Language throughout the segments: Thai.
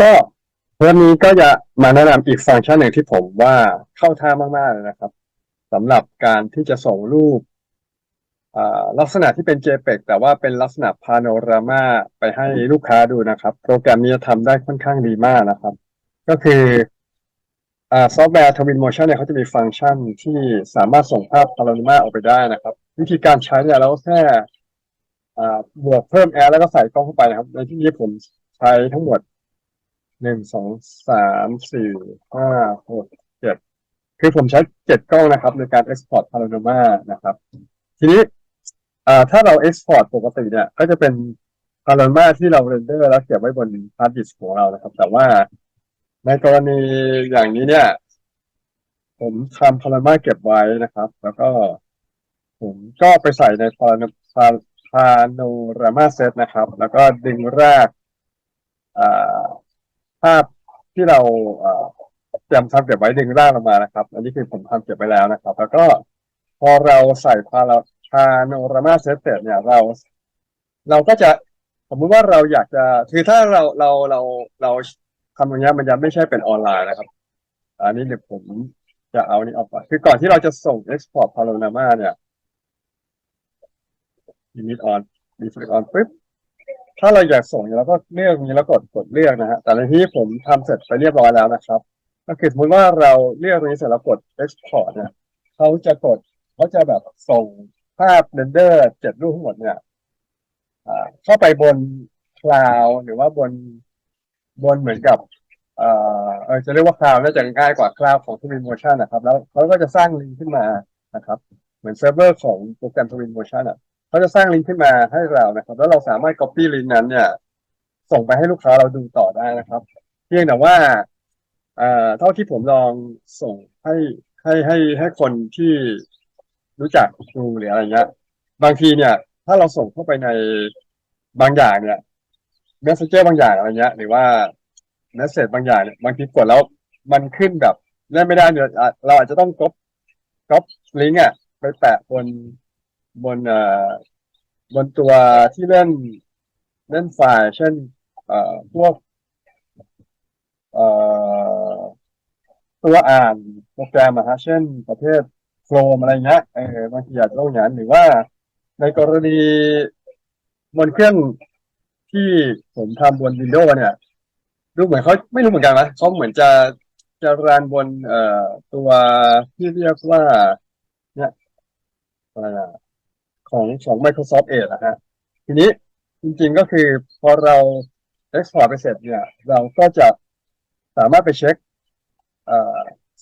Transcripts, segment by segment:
ก็วันนี้ก็จะมาแนะนำอีกฟังก์ชันหนึ่งที่ผมว่าเข้าท่ามากๆเลยนะครับสำหรับการที่จะส่งรูปลักษณะที่เป็น JPEG แต่ว่าเป็นลักษณะพาโนรามาไปให้ลูกค้าดูนะครับ โปรแกรมนี้จะทำได้ค่อนข้างดีมากนะครับ ก็คืออซอฟต์แวร์ Twin Motion เนี่ยเขาจะมีฟังก์ชันที่สามารถส่งภาพพาโนรามาออกไปได้นะครับ วิธีการใช้เนี่ยเราแค่บวกเพิ่มแอร์แล้วก็ใส่กล้องเข้าไปนะครับ ในที่นี้ผมใช้ทั้งหมด หนึ่งสองสามสี่ห้าหกเจ็ดคือผมใช้เจ็ดกล้องนะครับ ในการ Export Panorama นะครับ ทีนี้อ่าถ้าเรา Export ปกติเนี่ย ก็จะเป็น Panorama ที่เราเรนเดอร์แล้วเก็บไว้บน Hard Disk ของเรานะครับ แต่ว่าในกรณีอย่างนี้เนี่ย ผมทำ Panorama เก็บไว้นะครับ แล้วก็ผมก็ไปใส่ใน Panorama Panorama Set นะครับ แล้วก็ดึงรากอ่า ภาพที่เราเตรียมทำเก็บไว้ดึงร่างลงมานะครับ อันนี้คือผมทำเก็บไว้แล้วนะครับ แล้วก็พอเราใส่พาราพาโนรามาเซตเสร็จเนี่ยเรา เราก็จะสมมติว่าเราอยากจะคือถ้าเราเราเราเราทำอย่างเงี้ยมันจะไม่ใช่เป็นออนไลน์นะครับ อันนี้เดี๋ยวผมจะเอานี่ออกก่อนคือก่อนที่เราจะส่ง export panorama เนี่ย limit on default on ปุ๊บ ถ้าเราอยากส่งเนี่ยเราก็เลือกนี้แล้วกดกดเลือกนะฮะแต่ในที่ผมทำเสร็จไปเรียบร้อยแล้วนะครับก็คือสมมติว่าเราเลือกตรงนี้เสร็จแล้วกด export เนี่ยเขาจะกดเขาจะแบบส่งภาพเรนเดอร์เจ็ดรูปทั้งหมดเนี่ยเข้าไปบนคลาวหรือว่าบนบนเหมือนกับเอ่อจะเรียกว่าคลาวน่าจะง่ายกว่าคลาวของ Twin Motion นะครับ แล้วเขาก็จะสร้างลิงก์ขึ้นมานะครับ เหมือนเซิร์ฟเวอร์ของโปรแกรม Twin Motion อะ เขาจะสร้างลิงก์ขึ้นมาให้เรานะครับ แล้วเราสามารถ copy ลิงก์นั้นเนี่ย ส่งไปให้ลูกค้าเราดูต่อได้นะครับ เพียงแต่ว่าเอ่อเท่าที่ผมลองส่งให้ให้ให้ให้คนที่รู้จักดูหรืออะไรเงี้ย บางทีเนี่ย ถ้าเราส่งเข้าไปในบางอย่างเนี่ย messenger บางอย่างอะไรเงี้ย หรือว่า message บางอย่างเนี่ยบางทีกดแล้วมันขึ้นแบบเล่นไม่ได้เนี่ยเราอาจจะต้องก๊อปก๊อปลิงก์อะไปแปะบน บนเอ่อบนตัวที่เล่นเล่นไฟล์เช่นเอ่อพวกเอ่อตัวอ่านโปรแกรมอะฮะเช่น ประเภทโฟลมอะไรเงี้ยเออบางทีอาจจะต้องอย่างนั้นหรือว่าในกรณีบนเครื่องที่ผมทำบน Windows เนี่ยดูเหมือนเขาไม่รู้เหมือนกันนะเขาเหมือนจะจะรันบนเอ่อตัวที่เรียกว่า เนี่ยอะไรนะ ของของ Microsoft Edge นะฮะทีนี้จริงๆก็คือพอเรา export ไปเสร็จเนี่ย เราก็จะสามารถไปเช็ค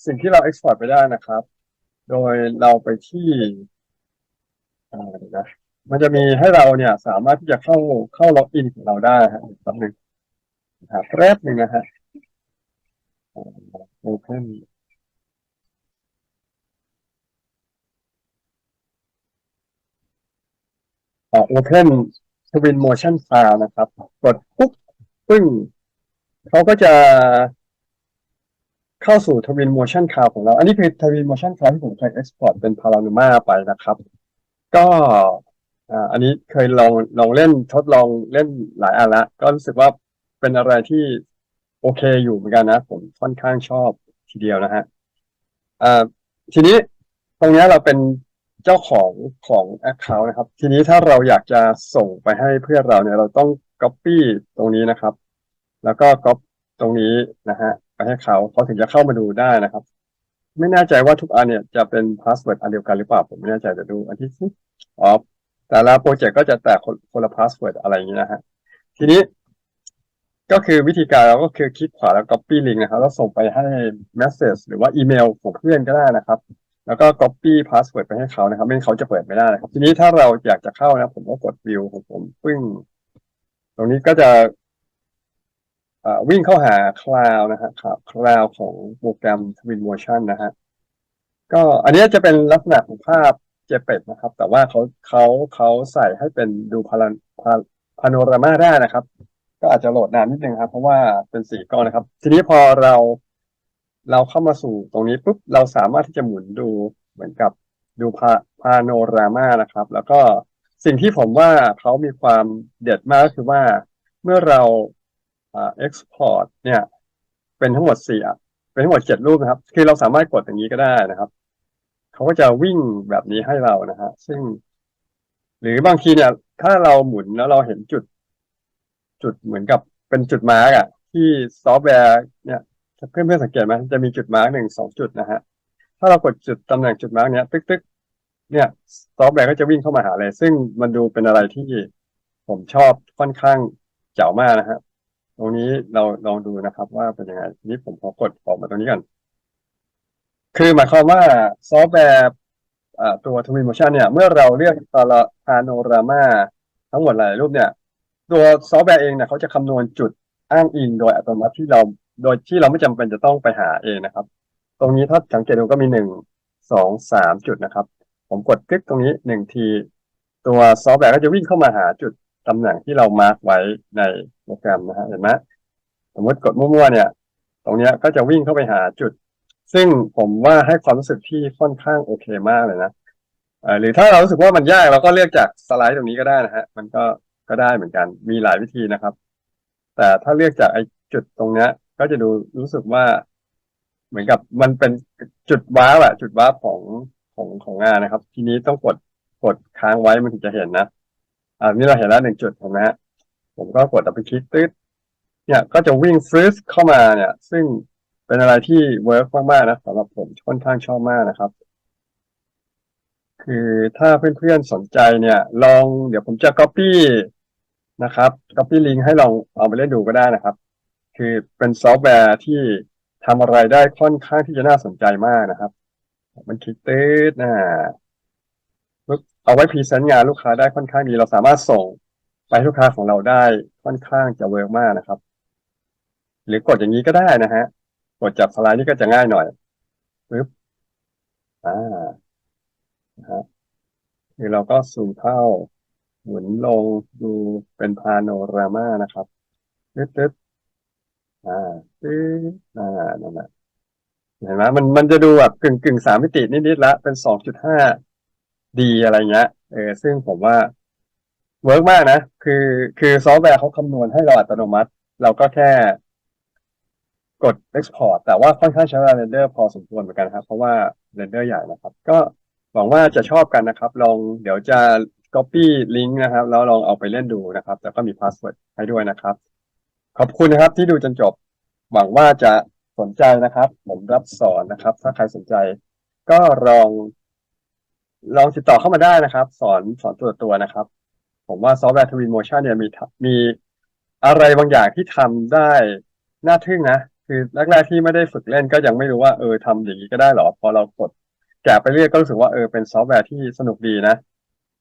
สิ่งที่เรา export ไปได้นะครับ โดยเราไปที่อ่าเดี๋ยวนะมันจะมีให้เราเนี่ยสามารถที่จะเข้าเข้าล็อกอินของเราได้ฮะแป๊บหนึงนะครับแป๊บหนึ่งนะฮะโอเพน อ่า Open Twin Motion File นะครับ กดปุ๊บปึ้งเขาก็จะเข้าสู่ Twin Motion File ของเรา อันนี้คือ Twin Motion File ที่ผมเคย export เป็น Panorama ไปนะครับ ก็อันนี้เคยลองลองเล่นทดลองเล่นหลายอันละ ก็รู้สึกว่าเป็นอะไรที่โอเคอยู่เหมือนกันนะ ผมค่อนข้างชอบทีเดียวนะฮะทีนี้ตรงนี้เราเป็น เจ้าของของ Account นะครับ ทีนี้ถ้าเราอยากจะส่งไปให้เพื่อนเราเนี่ย เราต้อง Copy ตรงนี้นะครับ แล้วก็ Copy ตรงนี้นะฮะไปให้เขาเขาถึงจะเข้ามาดูได้นะครับ ไม่แน่ใจว่าทุกอันเนี่ยจะเป็นพาสเวิร์ดอันเดียวกันหรือเปล่าผมไม่แน่ใจเดี๋ยวดูอันที่สิอ๋อแต่ละโปรเจกต์ก็จะแตกคนคนละพาสเวิร์ดอะไรอย่างนี้นะฮะทีนี้ก็คือวิธีการเราก็คือคลิกขวาแล้ว copy link นะครับ แล้วส่งไปให้ message หรือว่าอีเมลของเพื่อนก็ได้นะครับ แล้วก็ copy password ไปให้เขานะครับ ไม่งั้นเขาจะเปิดไม่ได้นะครับ ทีนี้ถ้าเราอยากจะเข้านะ ผมก็กด view ของผมปึ้ง ตรงนี้ก็จะวิ่งเข้าหา cloud นะฮะครับ cloud ของโปรแกรม Twinmotion นะฮะ ก็อันนี้จะเป็นลักษณะของภาพ JPEG นะครับ แต่ว่าเขาเขาเขาใส่ให้เป็นดูพาราพาโนรามาได้นะครับ ก็อาจจะโหลดนานนิดนึงครับ เพราะว่าเป็นสีก้องนะครับ ทีนี้พอเรา เราเข้ามาสู่ตรงนี้ปุ๊บเราสามารถที่จะหมุนดูเหมือนกับดูพาพาโนรามานะครับ แล้วก็สิ่งที่ผมว่าเขามีความเด็ดมากก็คือว่าเมื่อเราเอ่า export เนี่ย เป็นทั้งหมดสี่เป็นทั้งหมดเจ็ดรูปนะครับ คือเราสามารถกดอย่างนี้ก็ได้นะครับเขาก็จะวิ่งแบบนี้ให้เรานะฮะซึ่ง หรือบางทีเนี่ย ถ้าเราหมุนแล้วเราเห็นจุด จุดเหมือนกับเป็นจุดมาร์กอะที่ซอฟต์แวร์เนี่ย เพื่อนเพื่อนๆสังเกตไหมจะมีจุดมาร์กหนึ่งสองจุดนะฮะ ถ้าเรากดจุดตำแหน่งจุดมาร์กเนี้ยตึ๊กตึ๊กเนี่ยซอฟต์แวร์ก็จะวิ่งเข้ามาหาเลย ซึ่งมันดูเป็นอะไรที่ผมชอบค่อนข้างเจ๋วมากนะฮะตรงนี้เราลองดูนะครับ ว่าเป็นยังไงนี้ผมขอกดออกมาตรงนี้ก่อนคือหมายความว่าซอฟต์แวร์ตัว Twin Motion เนี่ย เมื่อเราเลือกตาละพาโนรามาทั้งหมดหลายรูปเนี่ย ตัวซอฟต์แวร์เองเนี่ยเขาจะคำนวณจุดอ้างอิงโดยอัตโนมัติที่เรา โดยที่เราไม่จำเป็นจะต้องไปหาเองนะครับ ตรงนี้ถ้าสังเกตดูก็มีหนึ่งสองสามจุดนะครับ ผมกดคลิกตรงนี้หนึ่งที ตัวซอฟต์แวร์ก็จะวิ่งเข้ามาหาจุดตำแหน่งที่เรามาร์กไว้ในโปรแกรมนะฮะเห็นไหมสมมติกดมั่วๆเนี่ย ตรงนี้ก็จะวิ่งเข้าไปหาจุด ซึ่งผมว่าให้ความรู้สึกที่ค่อนข้างโอเคมากเลยนะหรือถ้าเรารู้สึกว่ามันยากเราก็เลือกจากสไลด์ตรงนี้ก็ได้นะฮะมันก็ก็ได้เหมือนกันมีหลายวิธีนะครับ แต่ถ้าเลือกจากไอ้จุดตรงเนี้ย ก็จะดูรู้สึกว่า เหมือนกับมันเป็นจุดว้าวอะจุดว้าวของของของงานนะครับ ทีนี้ต้องกดกดค้างไว้มันถึงจะเห็นนะอ่านี่เราเห็นแล้วหนึ่งจุดเห็นไหมฮะผมก็กดเอาไปคลิกตึ๊ดเนี่ยก็จะวิ่งฟรีสเข้ามาเนี่ย ซึ่งเป็นอะไรที่เวิร์กมากๆนะสำหรับผมค่อนข้างชอบมากนะครับ คือถ้าเพื่อนๆสนใจเนี่ย ลองเดี๋ยวผมจะ copy นะครับ copy link ให้ลองเอาไปเล่นดูก็ได้นะครับ คือเป็นซอฟต์แวร์ที่ทำอะไรได้ค่อนข้างที่จะน่าสนใจมากนะครับ มันคลิกตืดนะปึ๊บเอาไว้พรีเซนต์งานลูกค้าได้ค่อนข้างดี เราสามารถส่งไปลูกค้าของเราได้ค่อนข้างจะเวิร์กมากนะครับ หรือกดอย่างนี้ก็ได้นะฮะ กดจับสไลด์นี่ก็จะง่ายหน่อยปึ๊บอ่านะฮะคือเราก็ซูมเข้าหมุนลงดูเป็นพาโนรามานะครับตึ๊ดตึ๊ด อ่าตึ๊ดอ่านั่นแหละเห็นไหมมันมันจะดูแบบกึ่งกึ่งสามมิตินิดๆละเป็นสองจุดห้าดีอะไรเงี้ยเออซึ่งผมว่าเวิร์กมากนะ คือคือซอฟต์แวร์เขาคำนวณให้เราอัตโนมัติ เราก็แค่กด export แต่ว่าค่อนข้างใช้เวลาเรนเดอร์พอสมควรเหมือนกันครับ เพราะว่าเรนเดอร์ใหญ่นะครับ ก็หวังว่าจะชอบกันนะครับ ลองเดี๋ยวจะ copy ลิงก์นะครับ แล้วลองเอาไปเล่นดูนะครับ แล้วก็มีพาสเวิร์ดให้ด้วยนะครับ ขอบคุณนะครับที่ดูจนจบ หวังว่าจะสนใจนะครับ ผมรับสอนนะครับ ถ้าใครสนใจ ก็ลอง ลองติดต่อเข้ามาได้นะครับ สอนสอนตัวตัวนะครับ ผมว่าซอฟต์แวร์ทวินโมชันเนี่ยมีมีอะไรบางอย่างที่ทำได้น่าทึ่งนะ คือแรกๆที่ไม่ได้ฝึกเล่นก็ยังไม่รู้ว่าเออทำอย่างนี้ก็ได้หรอ พอเรากดแกะไปเรื่อยก็รู้สึกว่าเออเป็นซอฟต์แวร์ที่สนุกดีนะ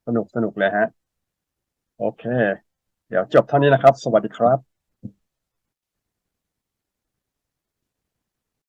สนุกสนุกเลยฮะ โอเค เดี๋ยวจบเท่านี้นะครับ สวัสดีครับ